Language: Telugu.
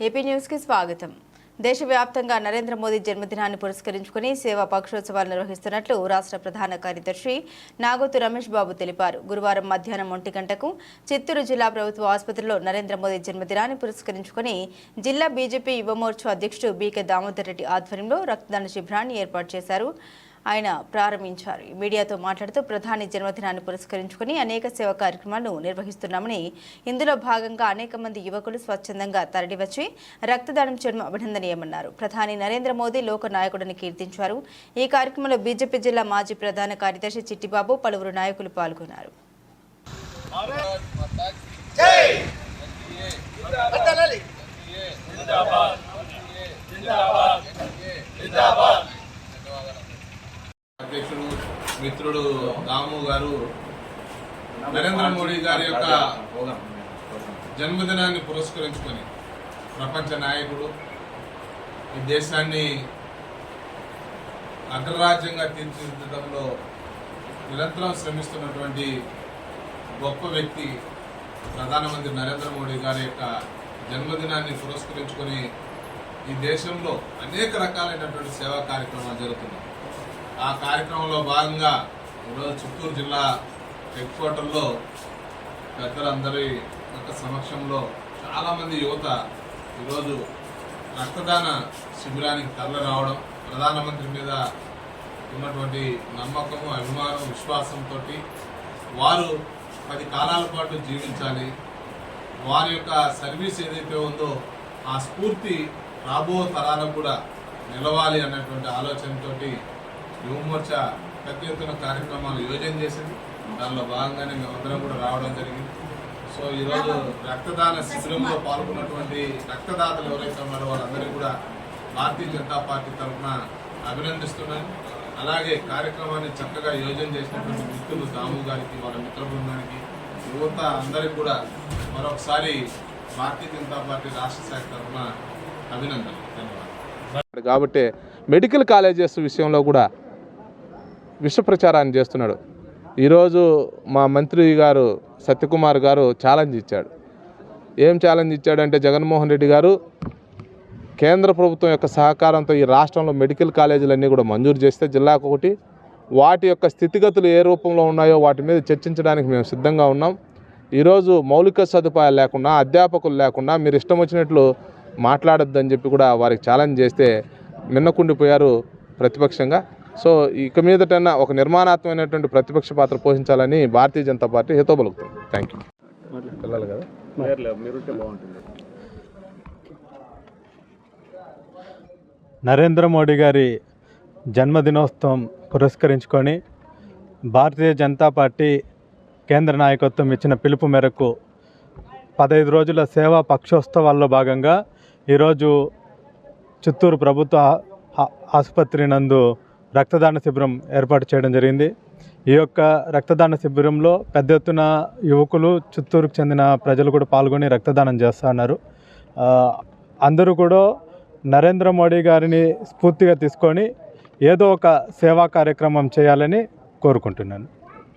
ఏపీ న్యూస్కి స్వాగతం. దేశవ్యాప్తంగా నరేంద్ర మోదీ జన్మదినాన్ని పురస్కరించుకుని సేవా పక్షోత్సవాలు నిర్వహిస్తున్నట్లు రాష్ట్ర ప్రధాన కార్యదర్శి నాగోతు రమేష్ బాబు తెలిపారు. గురువారం మధ్యాహ్నం ఒంటి గంటకు చిత్తూరు జిల్లా ప్రభుత్వ ఆసుపత్రిలో నరేంద్ర మోదీ జన్మదినాన్ని పురస్కరించుకుని జిల్లా బీజేపీ యువమోర్చా అధ్యక్షుడు బీకే దామోదర్ రెడ్డి ఆధ్వర్యంలో రక్తదాన శిబిరాన్ని ఏర్పాటు చేశారు. ఆయన ప్రారంభించారు. మీడియాతో మాట్లాడుతూ ప్రధాని జన్మదినాన్ని పురస్కరించుకుని అనేక సేవా కార్యక్రమాలను నిర్వహిస్తున్నామని ఇందులో భాగంగా అనేక మంది యువకులు స్వచ్ఛందంగా తరలివచ్చి రక్తదానం చేయడం అభినందనీయమన్నారు. ప్రధాని నరేంద్ర మోదీ లోక నాయకుడిని కీర్తించారు. ఈ కార్యక్రమంలో బీజేపీ జిల్లా మాజీ ప్రధాన కార్యదర్శి చిట్టిబాబు పలువురు నాయకులు పాల్గొన్నారు. రాము గారు నరేంద్ర మోడీ గారి యొక్క జన్మదినాన్ని పురస్కరించుకొని ప్రపంచ నాయకుడు ఈ దేశాన్ని అగ్రరాజ్యంగా తీర్చిదిద్దడంలో నిరంతరం శ్రమిస్తున్నటువంటి గొప్ప వ్యక్తి ప్రధానమంత్రి నరేంద్ర మోడీ గారి యొక్క జన్మదినాన్ని పురస్కరించుకొని ఈ దేశంలో అనేక రకాలైనటువంటి సేవా కార్యక్రమాలు జరుగుతున్నాయి. ఆ కార్యక్రమంలో భాగంగా ఈరోజు చిత్తూరు జిల్లా హెడ్ క్వార్టర్లో పెద్దలందరి యొక్క సమక్షంలో చాలామంది యువత ఈరోజు రక్తదాన శిబిరానికి తరలి రావడం ప్రధానమంత్రి మీద ఉన్నటువంటి నమ్మకము అభిమానం విశ్వాసంతో వారు పది కాలాల పాటు జీవించాలి. వారి యొక్క సర్వీస్ ఏదైతే ఉందో ఆ స్ఫూర్తి రాబో తరాలకు కూడా నిలవాలి అన్నటువంటి ఆలోచనతోటి యువమోర్చా పెద్ద ఎత్తున కార్యక్రమాలు యోజన చేసింది. దానిలో భాగంగానే మేమందరం కూడా రావడం జరిగింది. సో ఈరోజు రక్తదాన శిబిరంలో పాల్గొన్నటువంటి రక్తదాతలు ఎవరైతే ఉన్నారో వాళ్ళందరికీ కూడా భారతీయ జనతా పార్టీ తరఫున అభినందిస్తున్నాను. అలాగే కార్యక్రమాన్ని చక్కగా యోజన చేసినటువంటి మిత్రులు దాము గారికి వాళ్ళ మిత్ర బృందానికి యువత అందరికి కూడా మరొకసారి భారతీయ జనతా పార్టీ రాష్ట్ర శాఖ తరఫున అభినందనలు. ధన్యవాదాలు. కాబట్టి మెడికల్ కాలేజెస్ విషయంలో కూడా విష ప్రచారాన్ని చేస్తున్నాడు. ఈరోజు మా మంత్రి గారు సత్యకుమార్ గారు ఛాలెంజ్ ఇచ్చాడు. ఏం ఛాలెంజ్ ఇచ్చాడంటే జగన్మోహన్ రెడ్డి గారు కేంద్ర ప్రభుత్వం యొక్క సహకారంతో ఈ రాష్ట్రంలో మెడికల్ కాలేజీలన్నీ కూడా మంజూరు చేస్తే జిల్లాకు ఒకటి. వాటి యొక్క స్థితిగతులు ఏ రూపంలో ఉన్నాయో వాటి మీద చర్చించడానికి మేము సిద్ధంగా ఉన్నాం. ఈరోజు మౌలిక సదుపాయాలు లేకుండా అధ్యాపకులు లేకుండా మీరు ఇష్టం వచ్చినట్లు మాట్లాడొద్దని చెప్పి కూడా వారికి ఛాలెంజ్ చేస్తే మిన్నకుండిపోయారు ప్రతిపక్షంగా. సో ఇక మీదటన్నా ఒక నిర్మాణాత్మకమైనటువంటి ప్రతిపక్ష పాత్ర పోషించాలని భారతీయ జనతా పార్టీ హితో పలుకుతుంది. థ్యాంక్ యూ పిల్లలు కదా? నరేంద్ర మోడీ గారి జన్మదినోత్సవం పురస్కరించుకొని భారతీయ జనతా పార్టీ కేంద్ర నాయకత్వం ఇచ్చిన పిలుపు మేరకు పదహైదు రోజుల సేవా పక్షోత్సవాల్లో భాగంగా ఈరోజు చిత్తూరు ప్రభుత్వ ఆసుపత్రి నందు రక్తదాన శిబిరం ఏర్పాటు చేయడం జరిగింది. ఈ యొక్క రక్తదాన శిబిరంలో పెద్ద ఎత్తున యువకులు చిత్తూరుకు చెందిన ప్రజలు కూడా పాల్గొని రక్తదానం చేస్తూ ఉన్నారు. అందరూ కూడా నరేంద్ర మోడీ గారిని స్ఫూర్తిగా తీసుకొని ఏదో ఒక సేవా కార్యక్రమం చేయాలని కోరుకుంటున్నాను.